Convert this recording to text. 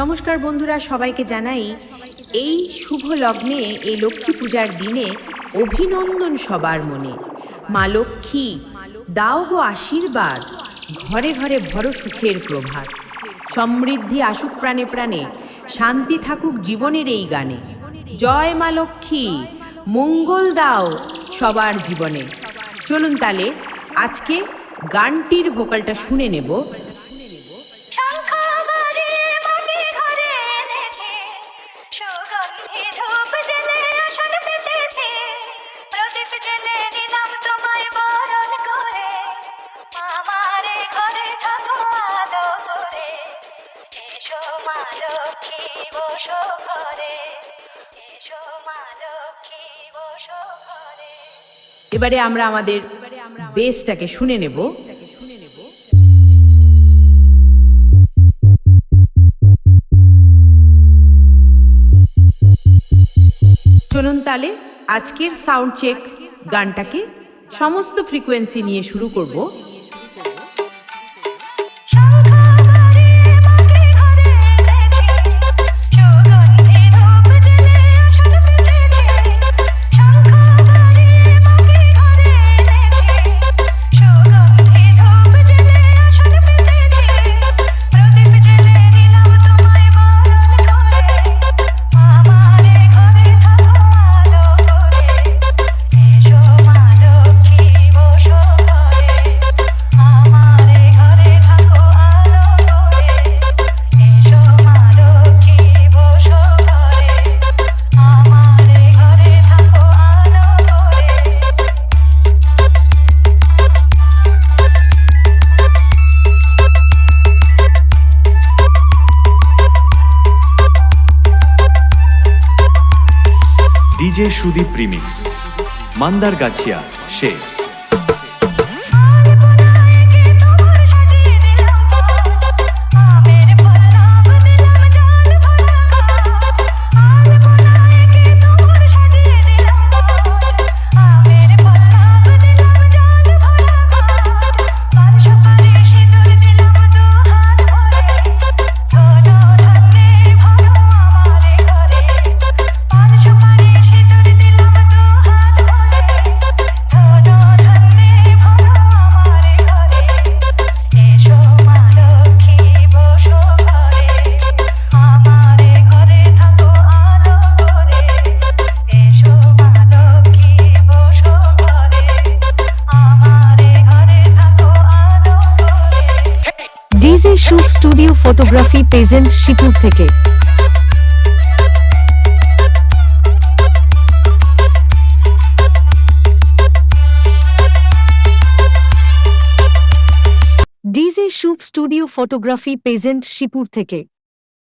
নমস্কার বন্ধুরা, সবাইকে জানাই এই শুভ লগ্নে, এই লক্ষ্মী পূজার দিনে অভিনন্দন সবার মনে। মা লক্ষ্মী, দাও গো আশীর্বাদ, ঘরে ঘরে ভর সুখের প্রভাত। সমৃদ্ধি আসুক প্রাণে প্রাণে, শান্তি থাকুক জীবনের এই গানে। জয় মা লক্ষ্মী, মঙ্গল দাও সবার জীবনে। চলুন তাহলে আজকে গানটির ভোকালটা শুনে নেব। প্রদীপ নিলাম তোমায় বরণ করে। আমারে ঘরে থাকো আলো করে। এসো মা লক্ষ্মী বসো ঘরে। এসো মা লক্ষ্মী বসো ঘরে। এবারে আমরা আমাদের বেসটাকে শুনে নেব। চলুন তাহলে আজকের সাউন্ড চেক গানটাকে সমস্ত ফ্রিকোয়েন্সি নিয়ে শুরু করব। DJ Sudip remix. মান্দার গাছিয়া সে। ডিজে শুভ স্টুডিও ফটোগ্রাফি পেজেন্ট শিপুর থেকে। ডিজে শুভ স্টুডিও ফটোগ্রাফি পেজেন্ট শিপুর থেকে।